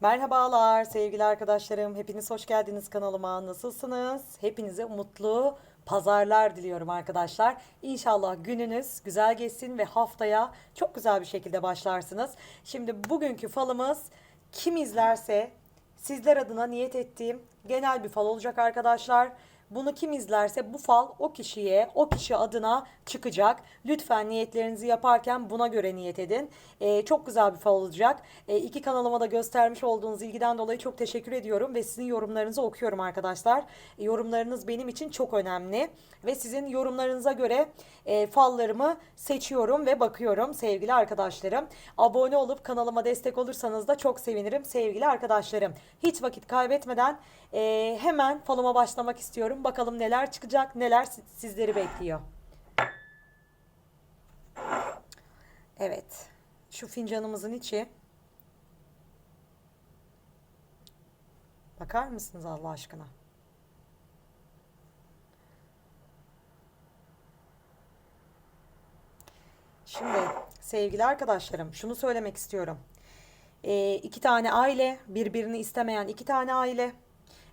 Merhabalar sevgili arkadaşlarım. Hepiniz hoş geldiniz kanalıma. Nasılsınız? Hepinize mutlu pazarlar diliyorum arkadaşlar. İnşallah gününüz güzel geçsin ve haftaya çok güzel bir şekilde başlarsınız. Şimdi bugünkü falımız kim izlerse sizler adına niyet ettiğim genel bir fal olacak arkadaşlar. Bunu kim izlerse bu fal o kişiye, o kişi adına çıkacak. Lütfen niyetlerinizi yaparken buna göre niyet edin. Ee, çok güzel bir fal olacak. Ee, iki kanalıma da göstermiş olduğunuz ilgiden dolayı çok teşekkür ediyorum ve sizin yorumlarınızı okuyorum arkadaşlar. Ee, yorumlarınız benim için çok önemli ve sizin yorumlarınıza göre e, fallarımı seçiyorum ve bakıyorum sevgili arkadaşlarım. Abone olup kanalıma destek olursanız da çok sevinirim sevgili arkadaşlarım. Hiç vakit kaybetmeden e, hemen falıma başlamak istiyorum. Bakalım neler çıkacak, neler si- sizleri bekliyor. Evet. Şu fincanımızın içi. Bakar mısınız Allah aşkına? Şimdi sevgili arkadaşlarım şunu söylemek istiyorum. Ee, iki tane aile, birbirini istemeyen iki tane aile.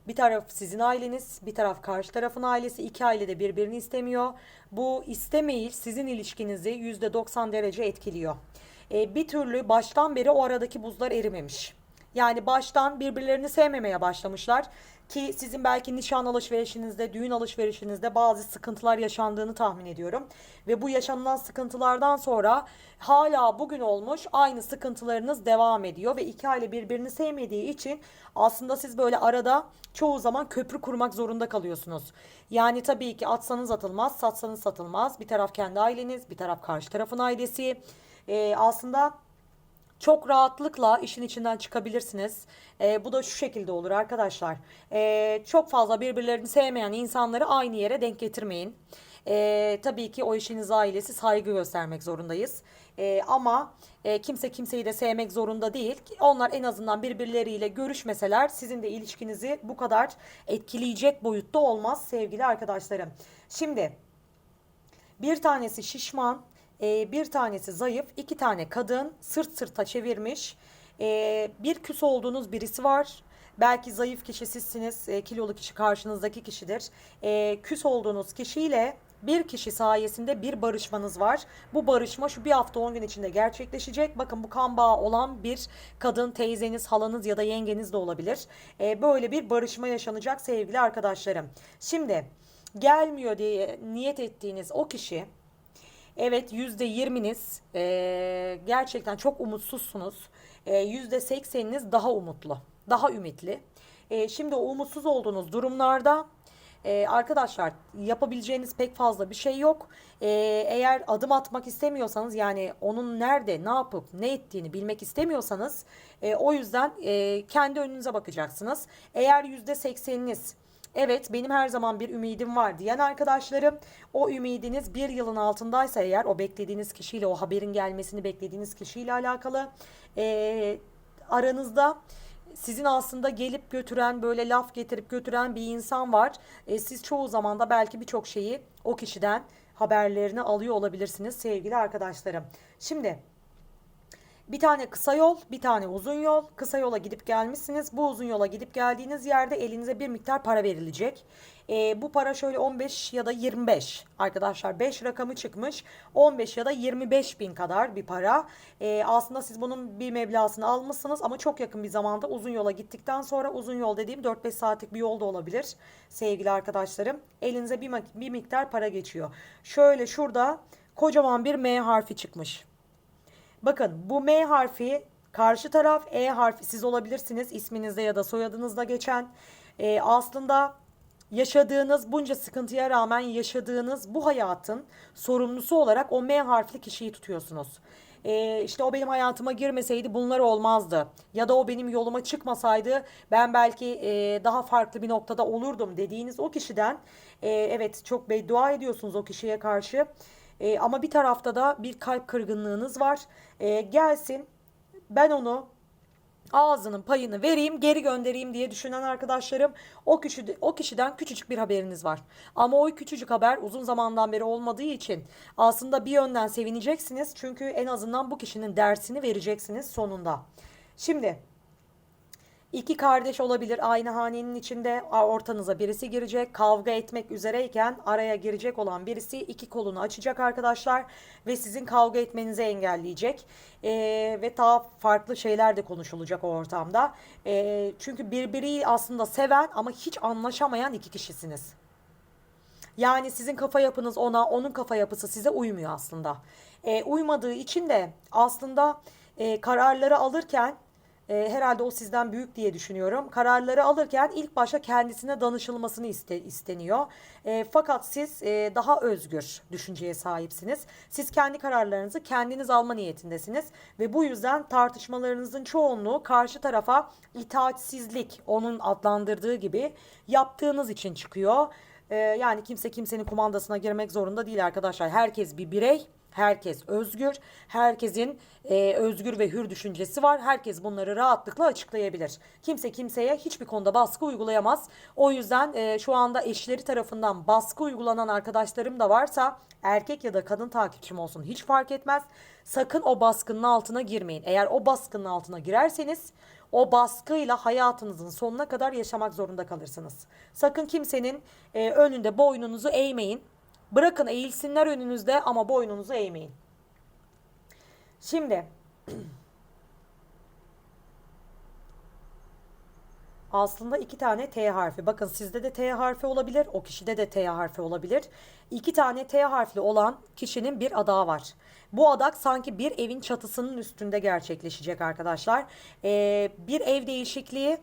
Bir taraf sizin aileniz, bir taraf karşı tarafın ailesi. İki aile de birbirini istemiyor. Bu istemeyiş sizin ilişkinizi %90 derece etkiliyor. Ee, bir türlü baştan beri o aradaki buzlar erimemiş. Yani baştan birbirlerini sevmemeye başlamışlar ki sizin belki nişan alışverişinizde, düğün alışverişinizde bazı sıkıntılar yaşandığını tahmin ediyorum. Ve bu yaşanılan sıkıntılardan sonra hala bugün olmuş aynı sıkıntılarınız devam ediyor ve iki aile birbirini sevmediği için aslında siz böyle arada çoğu zaman köprü kurmak zorunda kalıyorsunuz. Yani tabii ki atsanız atılmaz, satsanız satılmaz. Bir taraf kendi aileniz, bir taraf karşı tarafın ailesi. Ee, aslında çok rahatlıkla işin içinden çıkabilirsiniz. Ee, bu da şu şekilde olur arkadaşlar. Ee, çok fazla birbirlerini sevmeyen insanları aynı yere denk getirmeyin. Ee, tabii ki o işiniz ailesi saygı göstermek zorundayız. Ee, ama e, kimse kimseyi de sevmek zorunda değil. Onlar en azından birbirleriyle görüşmeseler sizin de ilişkinizi bu kadar etkileyecek boyutta olmaz sevgili arkadaşlarım. Şimdi bir tanesi şişman, e, bir tanesi zayıf, iki tane kadın sırt sırta çevirmiş. E, bir küs olduğunuz birisi var. Belki zayıf kişi sizsiniz, e, kilolu kişi karşınızdaki kişidir. E, küs olduğunuz kişiyle bir kişi sayesinde bir barışmanız var. Bu barışma şu bir hafta 10 gün içinde gerçekleşecek. Bakın bu kan bağı olan bir kadın, teyzeniz, halanız ya da yengeniz de olabilir. E, böyle bir barışma yaşanacak sevgili arkadaşlarım. Şimdi gelmiyor diye niyet ettiğiniz o kişi Evet yüzde yirminiz eee, gerçekten çok umutsuzsunuz. Yüzde sekseniniz daha umutlu, daha ümitli. Eee, şimdi o umutsuz olduğunuz durumlarda eee, arkadaşlar yapabileceğiniz pek fazla bir şey yok. Eee, eğer adım atmak istemiyorsanız yani onun nerede, ne yapıp ne ettiğini bilmek istemiyorsanız eee, o yüzden eee, kendi önünüze bakacaksınız. Eğer yüzde sekseniniz Evet benim her zaman bir ümidim var diyen arkadaşlarım o ümidiniz bir yılın altındaysa eğer o beklediğiniz kişiyle o haberin gelmesini beklediğiniz kişiyle alakalı eee, aranızda sizin aslında gelip götüren böyle laf getirip götüren bir insan var. E, siz çoğu zaman da belki birçok şeyi o kişiden haberlerini alıyor olabilirsiniz sevgili arkadaşlarım. Şimdi bir tane kısa yol, bir tane uzun yol. Kısa yola gidip gelmişsiniz. Bu uzun yola gidip geldiğiniz yerde elinize bir miktar para verilecek. Ee, bu para şöyle 15 ya da 25 arkadaşlar 5 rakamı çıkmış 15 ya da 25 bin kadar bir para Ee, aslında siz bunun bir meblağını almışsınız ama çok yakın bir zamanda uzun yola gittikten sonra uzun yol dediğim 4-5 saatlik bir yol da olabilir sevgili arkadaşlarım elinize bir, bir miktar para geçiyor şöyle şurada kocaman bir M harfi çıkmış Bakın bu M harfi karşı taraf E harfi siz olabilirsiniz isminizde ya da soyadınızda geçen. Ee, aslında yaşadığınız bunca sıkıntıya rağmen yaşadığınız bu hayatın sorumlusu olarak o M harfli kişiyi tutuyorsunuz. Ee, işte o benim hayatıma girmeseydi bunlar olmazdı. Ya da o benim yoluma çıkmasaydı ben belki e, daha farklı bir noktada olurdum dediğiniz o kişiden e, evet çok beddua ediyorsunuz o kişiye karşı. E, ama bir tarafta da bir kalp kırgınlığınız var. E, gelsin ben onu ağzının payını vereyim geri göndereyim diye düşünen arkadaşlarım o kişi o kişiden küçücük bir haberiniz var. Ama o küçücük haber uzun zamandan beri olmadığı için aslında bir yönden sevineceksiniz. Çünkü en azından bu kişinin dersini vereceksiniz sonunda. Şimdi İki kardeş olabilir aynı hanenin içinde ortanıza birisi girecek kavga etmek üzereyken araya girecek olan birisi iki kolunu açacak arkadaşlar ve sizin kavga etmenizi engelleyecek Ee, ve daha farklı şeyler de konuşulacak o ortamda Ee, çünkü birbiri aslında seven ama hiç anlaşamayan iki kişisiniz. Yani sizin kafa yapınız ona, onun kafa yapısı size uymuyor aslında. E, uymadığı için de aslında e, kararları alırken e, herhalde o sizden büyük diye düşünüyorum. Kararları alırken ilk başta kendisine danışılmasını iste, isteniyor. E, fakat siz e, daha özgür düşünceye sahipsiniz. Siz kendi kararlarınızı kendiniz alma niyetindesiniz ve bu yüzden tartışmalarınızın çoğunluğu karşı tarafa itaatsizlik onun adlandırdığı gibi yaptığınız için çıkıyor. Ee, yani kimse kimsenin kumandasına girmek zorunda değil arkadaşlar. Herkes bir birey. Herkes özgür. Herkesin e, özgür ve hür düşüncesi var. Herkes bunları rahatlıkla açıklayabilir. Kimse kimseye hiçbir konuda baskı uygulayamaz. O yüzden e, şu anda eşleri tarafından baskı uygulanan arkadaşlarım da varsa erkek ya da kadın takipçim olsun hiç fark etmez. Sakın o baskının altına girmeyin. Eğer o baskının altına girerseniz o baskıyla hayatınızın sonuna kadar yaşamak zorunda kalırsınız. Sakın kimsenin e, önünde boynunuzu eğmeyin. Bırakın eğilsinler önünüzde ama boynunuzu eğmeyin. Şimdi aslında iki tane T harfi. Bakın sizde de T harfi olabilir, o kişide de T harfi olabilir. İki tane T harfli olan kişinin bir adağı var. Bu adak sanki bir evin çatısının üstünde gerçekleşecek arkadaşlar. Ee, bir ev değişikliği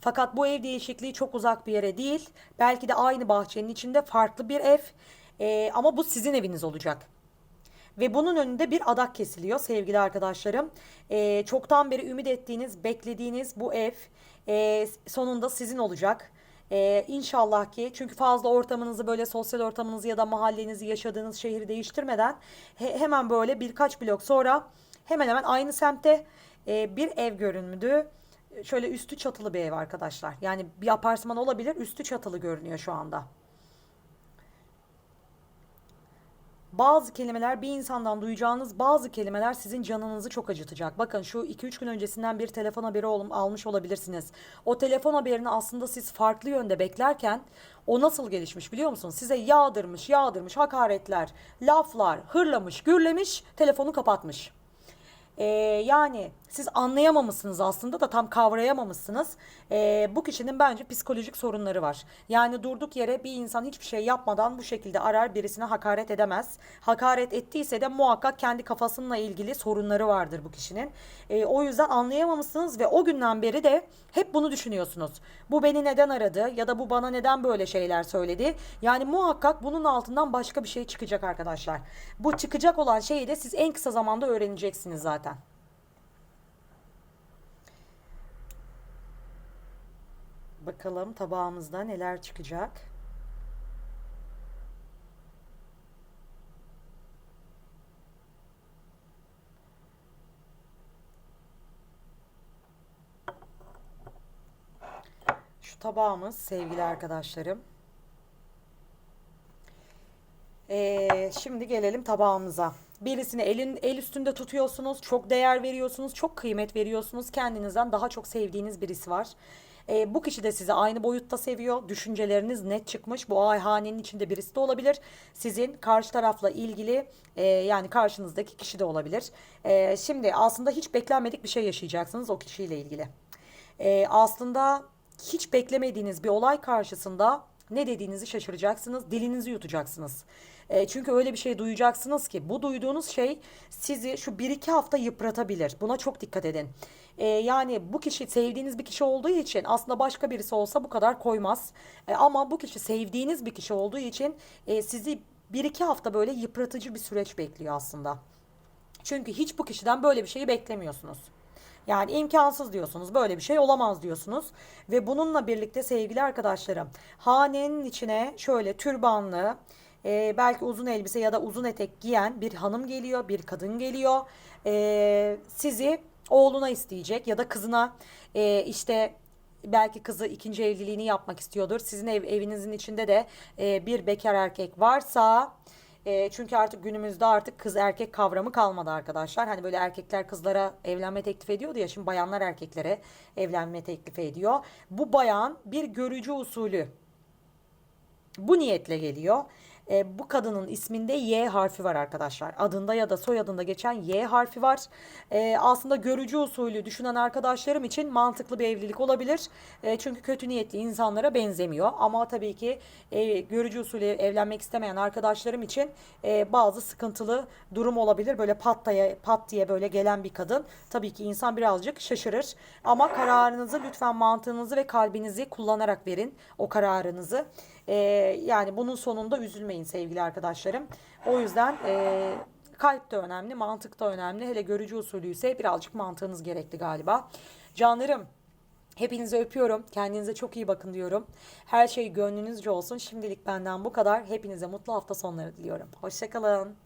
fakat bu ev değişikliği çok uzak bir yere değil. Belki de aynı bahçenin içinde farklı bir ev. Ee, ama bu sizin eviniz olacak. Ve bunun önünde bir adak kesiliyor sevgili arkadaşlarım. Ee, çoktan beri ümit ettiğiniz, beklediğiniz bu ev e, sonunda sizin olacak. Ee, inşallah ki çünkü fazla ortamınızı böyle sosyal ortamınızı ya da mahallenizi yaşadığınız şehri değiştirmeden he- hemen böyle birkaç blok sonra hemen hemen aynı semtte e, bir ev görünümlü şöyle üstü çatılı bir ev arkadaşlar. Yani bir apartman olabilir üstü çatılı görünüyor şu anda. Bazı kelimeler bir insandan duyacağınız bazı kelimeler sizin canınızı çok acıtacak. Bakın şu 2-3 gün öncesinden bir telefon haberi almış olabilirsiniz. O telefon haberini aslında siz farklı yönde beklerken o nasıl gelişmiş biliyor musunuz? Size yağdırmış, yağdırmış hakaretler, laflar, hırlamış, gürlemiş, telefonu kapatmış. Ee, yani siz anlayamamışsınız aslında da tam kavrayamamışsınız. Ee, bu kişinin bence psikolojik sorunları var. Yani durduk yere bir insan hiçbir şey yapmadan bu şekilde arar birisine hakaret edemez. Hakaret ettiyse de muhakkak kendi kafasıyla ilgili sorunları vardır bu kişinin. Ee, o yüzden anlayamamışsınız ve o günden beri de hep bunu düşünüyorsunuz. Bu beni neden aradı ya da bu bana neden böyle şeyler söyledi? Yani muhakkak bunun altından başka bir şey çıkacak arkadaşlar. Bu çıkacak olan şeyi de siz en kısa zamanda öğreneceksiniz zaten. Bakalım tabağımızda neler çıkacak. Şu tabağımız sevgili arkadaşlarım. Ee, şimdi gelelim tabağımıza. Birisini elin el üstünde tutuyorsunuz, çok değer veriyorsunuz, çok kıymet veriyorsunuz. Kendinizden daha çok sevdiğiniz birisi var. Ee, bu kişi de sizi aynı boyutta seviyor. Düşünceleriniz net çıkmış. Bu ayhanenin içinde birisi de olabilir. Sizin karşı tarafla ilgili e, yani karşınızdaki kişi de olabilir. Ee, şimdi aslında hiç beklenmedik bir şey yaşayacaksınız o kişiyle ilgili. Ee, aslında hiç beklemediğiniz bir olay karşısında ne dediğinizi şaşıracaksınız, dilinizi yutacaksınız. E, çünkü öyle bir şey duyacaksınız ki bu duyduğunuz şey sizi şu bir iki hafta yıpratabilir. Buna çok dikkat edin. E, yani bu kişi sevdiğiniz bir kişi olduğu için aslında başka birisi olsa bu kadar koymaz. E, ama bu kişi sevdiğiniz bir kişi olduğu için e, sizi bir iki hafta böyle yıpratıcı bir süreç bekliyor aslında. Çünkü hiç bu kişiden böyle bir şeyi beklemiyorsunuz. Yani imkansız diyorsunuz. Böyle bir şey olamaz diyorsunuz. Ve bununla birlikte sevgili arkadaşlarım hanenin içine şöyle türbanlı e, belki uzun elbise ya da uzun etek giyen bir hanım geliyor, bir kadın geliyor. E, sizi oğluna isteyecek ya da kızına e, işte belki kızı ikinci evliliğini yapmak istiyordur. Sizin ev, evinizin içinde de e, bir bekar erkek varsa E, çünkü artık günümüzde artık kız erkek kavramı kalmadı arkadaşlar. Hani böyle erkekler kızlara evlenme teklif ediyordu ya şimdi bayanlar erkeklere evlenme teklif ediyor. Bu bayan bir görücü usulü bu niyetle geliyor. E, bu kadının isminde Y harfi var arkadaşlar. Adında ya da soyadında geçen Y harfi var. E, aslında görücü usulü düşünen arkadaşlarım için mantıklı bir evlilik olabilir. E, çünkü kötü niyetli insanlara benzemiyor. Ama tabii ki e, görücü usulü evlenmek istemeyen arkadaşlarım için e, bazı sıkıntılı durum olabilir. Böyle pat diye, pat diye böyle gelen bir kadın. Tabii ki insan birazcık şaşırır. Ama kararınızı lütfen mantığınızı ve kalbinizi kullanarak verin o kararınızı. Ee, yani bunun sonunda üzülmeyin sevgili arkadaşlarım. O yüzden e, kalp de önemli, mantık da önemli. Hele görücü usulü ise birazcık mantığınız gerekli galiba. Canlarım hepinizi öpüyorum. Kendinize çok iyi bakın diyorum. Her şey gönlünüzce olsun. Şimdilik benden bu kadar. Hepinize mutlu hafta sonları diliyorum. Hoşçakalın.